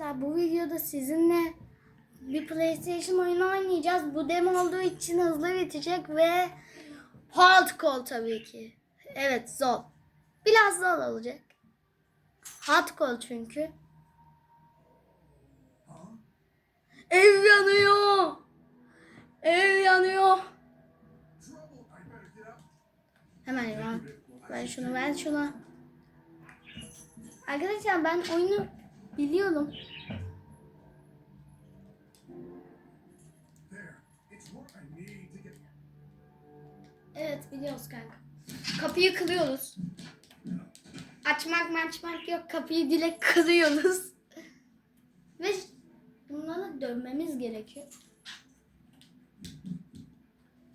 arkadaşlar bu videoda sizinle bir PlayStation oyunu oynayacağız. Bu demo olduğu için hızlı bitecek ve hardcore tabii ki. Evet zor. Biraz zor olacak. Hardcore çünkü. Ev yanıyor. Ev yanıyor. Hemen ya. Ben şunu ver şunu. Arkadaşlar ben oyunu biliyorum. Evet biliyoruz kanka. Kapıyı kırıyoruz. Açmak açmak yok. Kapıyı direkt kırıyoruz. Ve bunları dövmemiz gerekiyor.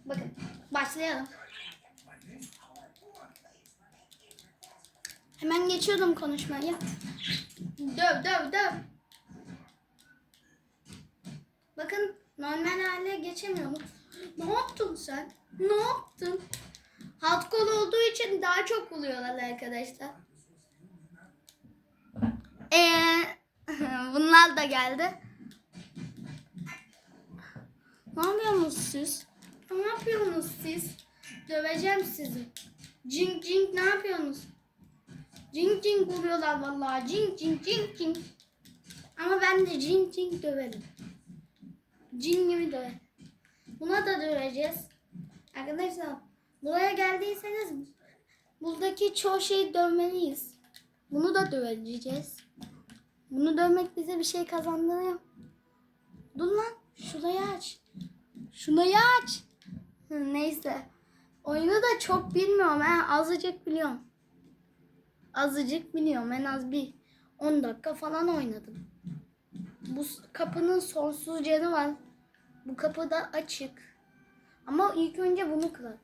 Bakın başlayalım. Hemen geçiyordum konuşmaya. Döv döv döv. Bakın normal hale geçemiyorum. Ne yaptın sen? Ne yaptın? Hardcore olduğu için daha çok buluyorlar arkadaşlar. Eee bunlar da geldi. Ne yapıyorsunuz siz? Ne yapıyorsunuz siz? Döveceğim sizi. Cink cink ne yapıyorsunuz? Cink cink vuruyorlar vallahi. Cink cink cink cink. Ama ben de cink cink döverim. Cin gibi döverim. Buna da döveceğiz. Arkadaşlar buraya geldiyseniz buradaki çoğu şeyi dövmeliyiz. Bunu da döveceğiz. Bunu dövmek bize bir şey kazandırıyor. Dur lan şurayı aç. Şurayı aç. Neyse. Oyunu da çok bilmiyorum. Ben azıcık biliyorum. Azıcık biliyorum. En az bir 10 dakika falan oynadım. Bu kapının sonsuz canı var. Bu kapı da açık. Ama ilk önce bunu kıralım.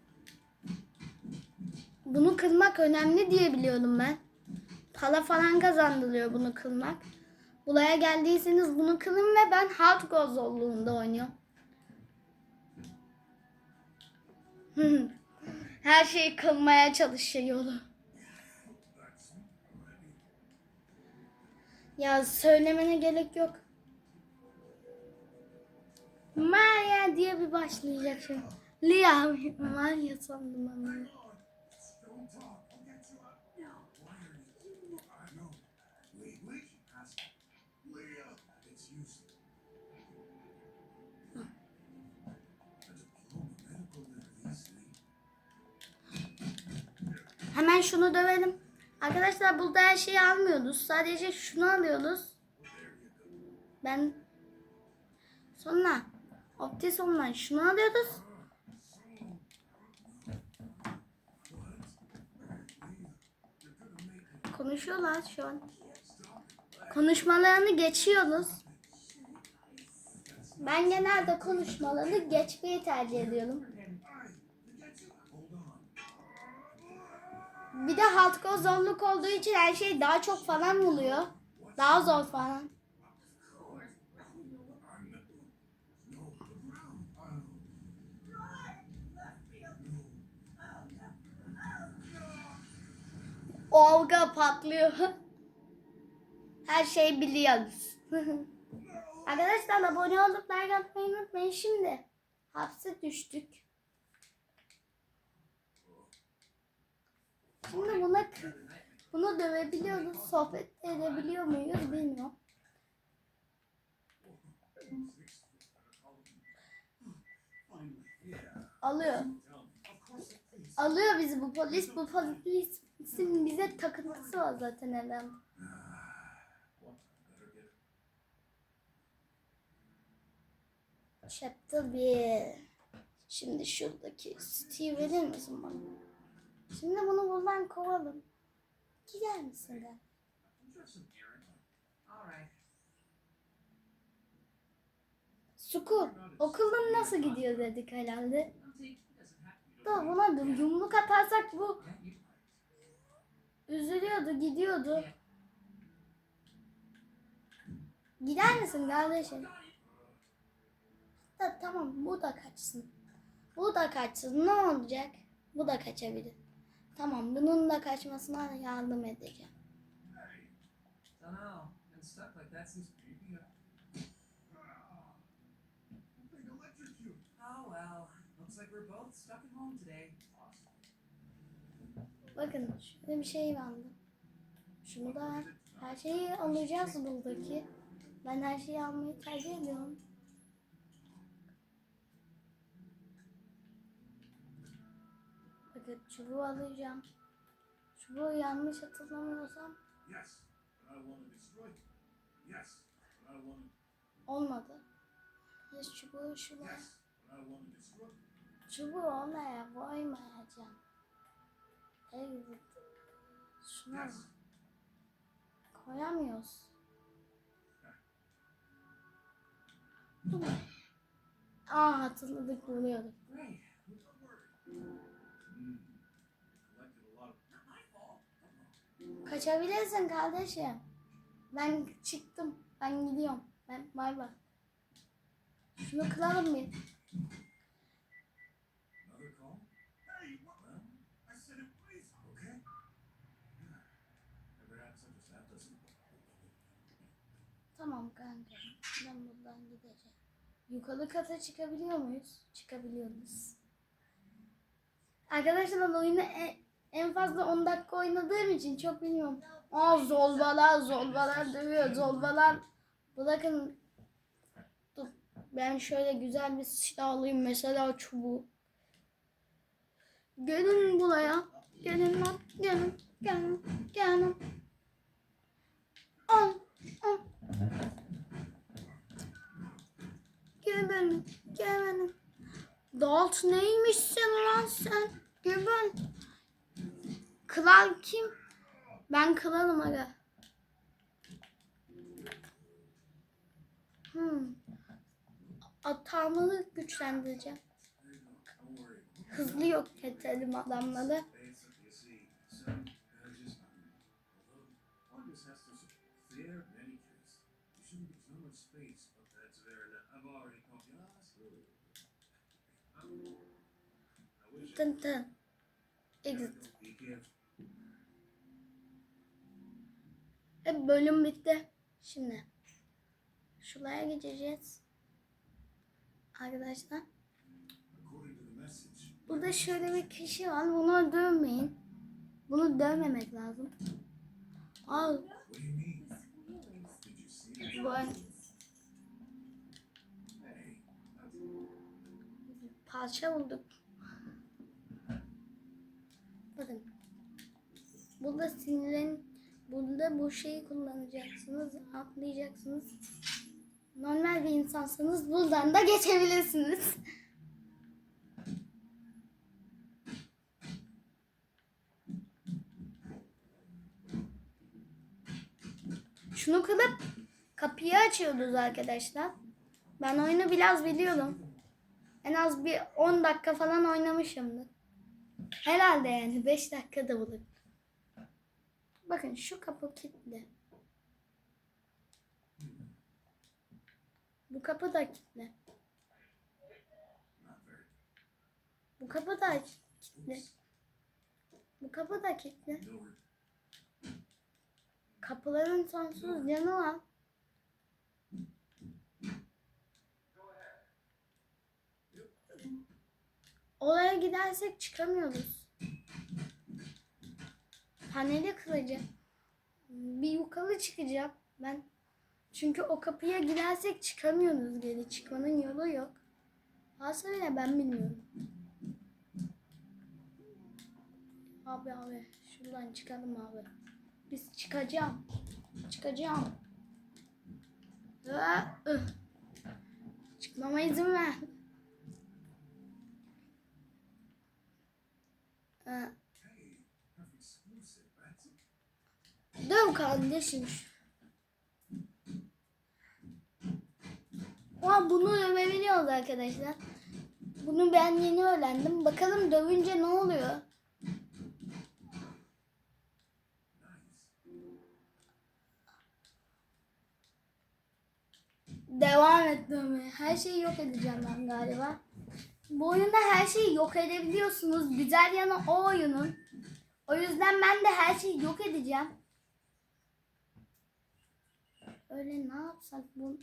Bunu kırmak önemli diye biliyorum ben. Para falan kazandırıyor bunu kırmak. Buraya geldiyseniz bunu kırın ve ben hardcore zorluğunda oynuyorum. Her şeyi kırmaya çalışıyorum. Ya söylemene gerek yok. Maria diye bir başlayacak şimdi. Lia Maria sandım ama. Hemen şunu dövelim. Arkadaşlar burada her şeyi almıyoruz. Sadece şunu alıyoruz. Ben sonra Optison'dan şunu alıyoruz. Konuşuyorlar şu an. Konuşmalarını geçiyoruz. Ben genelde konuşmalarını geçmeyi tercih ediyorum. Bir de hardcore zorluk olduğu için her şey daha çok falan buluyor. Daha zor falan. Olga patlıyor. Her şey biliyoruz. Arkadaşlar abone olup like atmayı unutmayın şimdi. Hapse düştük. Şimdi buna bunu dövebiliyoruz. Sohbet edebiliyor muyuz bilmiyorum. Alıyor. Alıyor bizi bu polis. Bu polisin bize takıntısı var zaten herhalde. Chapter 1. Şimdi şuradaki Steve verir misin bana? Şimdi bunu buradan kovalım. Gider misin de? Suku, okulun nasıl gidiyor dedik herhalde. Da buna dur, yumruk atarsak bu üzülüyordu, gidiyordu. Gider misin kardeşim? Da, tamam, bu da kaçsın. Bu da kaçsın, ne olacak? Bu da kaçabilir. Tamam, bunun da kaçmasına yardım edeceğim. Bakın şöyle bir şey vardı. Şunu da her şeyi alacağız buradaki. Ben her şeyi almayı tercih ediyorum. Bakın çubuğu alacağım. Çubuğu yanlış hatırlamıyorsam Yes. Yes, olmadı. Biz çubuğu şuraya, Yes, çubuğu oraya koymayacağım. Evet. Şuna Yes. koyamıyoruz. Aa hatırladık buluyorduk. Great. Kaçabilirsin kardeşim. Ben çıktım. Ben gidiyorum. Ben bay bay. Şunu kıralım bir. Tamam kanka. Ben buradan gideceğim. Yukarı kata çıkabiliyor muyuz? Çıkabiliyoruz. Arkadaşlar ben oyunu en, en fazla 10 dakika oynadığım için çok bilmiyorum. Aa zorbalar zorbalar dövüyor zorbalar. Bırakın. Dur. Ben şöyle güzel bir silah alayım mesela çubuğu. Gelin buraya. Gelin lan. Gelin. Gelin. Gelin. Al. Al. Gel benim. Gel benim. Dalt neymişsin lan sen? Gel ben. Kral kim? Ben kralım aga. Hmm. Atağımı güçlendireceğim. Hızlı yok edelim adamları. Tın tın. Exit. E, bölüm bitti. Şimdi. Şuraya geçeceğiz. Arkadaşlar. Burada şöyle bir kişi var. Bunu dövmeyin. Bunu dövmemek lazım. Al. Hey, parça bulduk. Bakın. Burada sinirlen burada bu şeyi kullanacaksınız, atlayacaksınız. Normal bir insansanız buradan da geçebilirsiniz. Şunu kırıp kapıyı açıyoruz arkadaşlar. Ben oyunu biraz biliyorum. En az bir 10 dakika falan oynamışımdır. Herhalde yani 5 dakika da olur. Bakın şu kapı kilitli. Bu kapı da kilitli. Bu kapı da kilitli. Bu kapı da kilitli. Kapıların sonsuz yanı var. Oraya gidersek çıkamıyoruz. Paneli kıracak. Bir yukarı çıkacağım ben. Çünkü o kapıya gidersek çıkamıyoruz geri. Çıkmanın yolu yok. Varsa bile ben bilmiyorum. Abi abi şuradan çıkalım abi. Biz çıkacağım. Çıkacağım. Çıkmama izin ver. Döv kardeşim. Aa, bunu dövebiliyoruz arkadaşlar. Bunu ben yeni öğrendim. Bakalım dövünce ne oluyor? Devam et. Her şeyi yok edeceğim ben galiba. Bu oyunda her şeyi yok edebiliyorsunuz. Güzel yanı o oyunun. O yüzden ben de her şeyi yok edeceğim. Öyle ne yapsak bu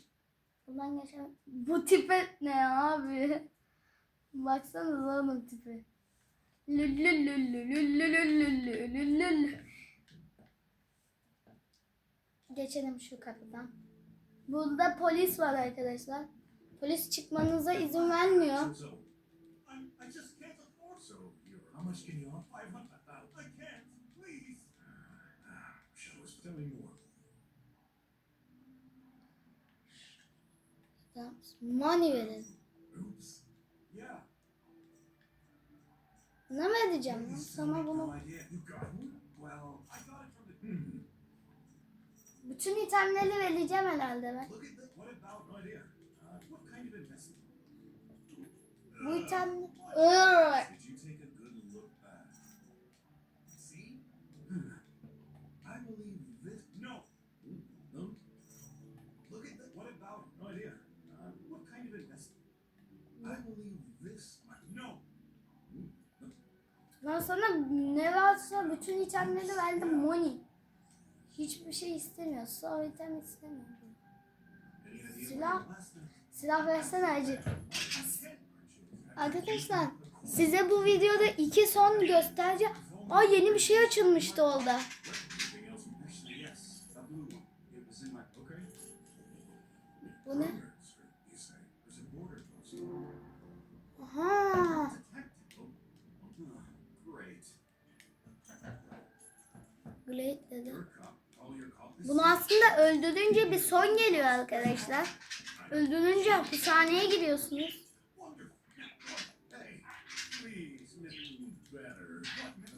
bundan yaşam bu tipe ne abi? Baksana lan o tipe. Geçelim şu kapıdan. Burada polis var arkadaşlar. Polis çıkmanıza izin vermiyor. So, how much can you 500. Us. Tell me more. Money verin. Oops. Yeah. Ne mi edeceğim lan? Sana bunu the. Hmm. bütün itemleri vereceğim herhalde ben. Look at Ben sana ne varsa bütün itemleri verdim money. Hiçbir şey istemiyor. Sağ item istemiyor. Any idea Silah. Silah versene acı. Arkadaşlar size bu videoda iki son göstereceğim. Aa yeni bir şey açılmıştı orada. Anything else? Actually, Glade dedi. Bunu aslında öldürünce bir son geliyor arkadaşlar. Öldürünce hapishaneye giriyorsunuz.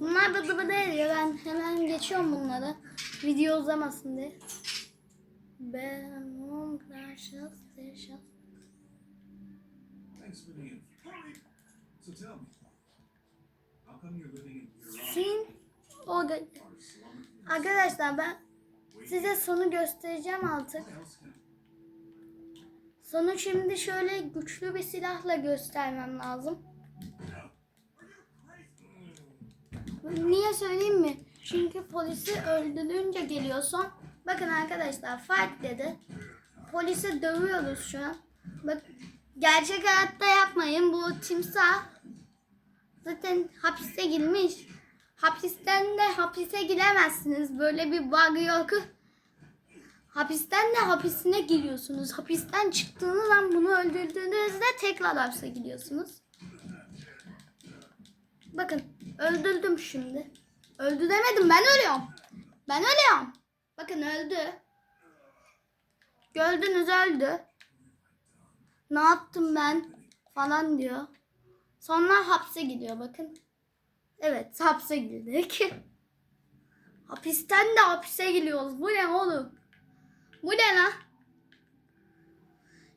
Bunlar da bıbı ediyor. Ben hemen geçiyorum bunları. Video uzamasın diye. Ben on your own Sin o? Arkadaşlar ben size sonu göstereceğim artık. Sonu şimdi şöyle güçlü bir silahla göstermem lazım. Niye söyleyeyim mi? Çünkü polisi öldürünce geliyor son. Bakın arkadaşlar fight dedi. Polisi dövüyoruz şu an. Bak gerçek hayatta yapmayın. Bu timsah zaten hapiste girmiş. Hapisten de hapise giremezsiniz. Böyle bir bug yok. Hapisten de hapisine giriyorsunuz. Hapisten çıktığınız an bunu öldürdüğünüzde tekrar hapse gidiyorsunuz. Bakın öldürdüm şimdi. Öldü demedim ben ölüyorum. Ben ölüyorum. Bakın öldü. Gördünüz öldü. Ne yaptım ben falan diyor. Sonra hapse gidiyor bakın. Evet hapse girdik. Hapisten de hapise giriyoruz. Bu ne oğlum? Bu ne lan?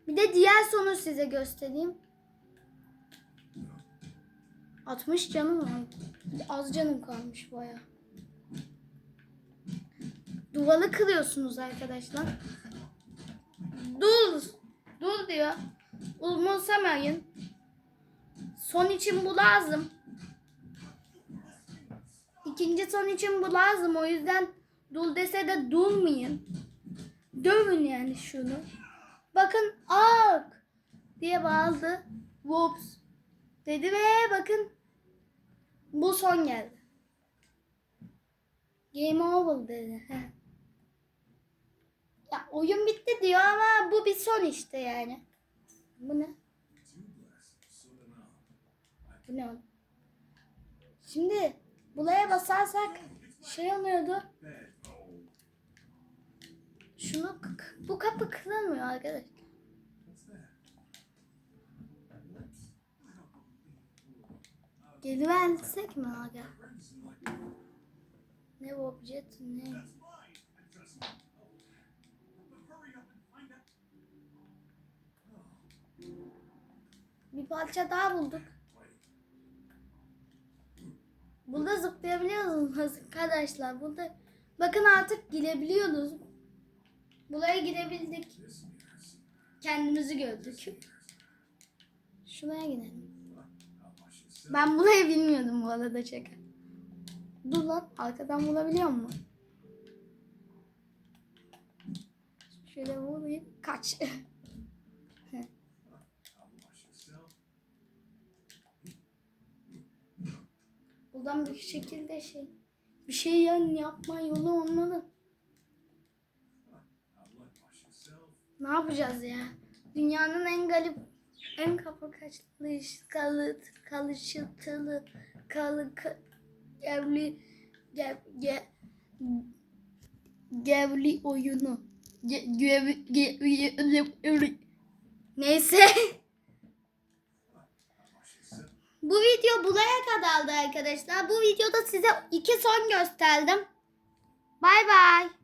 Bir de diğer sonu size göstereyim. 60 canım var. Az canım kalmış baya. Duvarı kırıyorsunuz arkadaşlar. Dur. Dur diyor. Umursamayın. Son için bu lazım. İkinci son için bu lazım. O yüzden dur dese de durmayın. Dövün yani şunu. Bakın ak diye bağırdı. Whoops. Dedi ve bakın bu son geldi. Game over dedi. Ya oyun bitti diyor ama bu bir son işte yani. Bu ne? Bu ne? Şimdi buraya basarsak şey oluyordu. Şunu bu kapı kırılmıyor arkadaş. what's that? Lips. I don't believe. Geri versek mi aga? Ne bu objet ne? Bir parça daha bulduk. Burada zıplayabiliyoruz arkadaşlar. Burada bakın artık girebiliyoruz. Buraya girebildik. Kendimizi gördük. Şuraya gidelim. Ben burayı bilmiyordum bu arada şaka. Dur lan arkadan bulabiliyor musun? Şöyle vurayım. Kaç. Buradan bir şekilde şey. Bir şey yani yapma yolu olmalı. Ne yapacağız ya? Dünyanın en galip, en kafa kaçmış, kalıt, kalışıtılı, kalı, ka, gevli, gev, ge, gevli oyunu. Ge, ge, ge, ge- Neyse. I'll wash yourself. Bu video buraya kadardı arkadaşlar. Bu videoda size iki son gösterdim. Bay bay.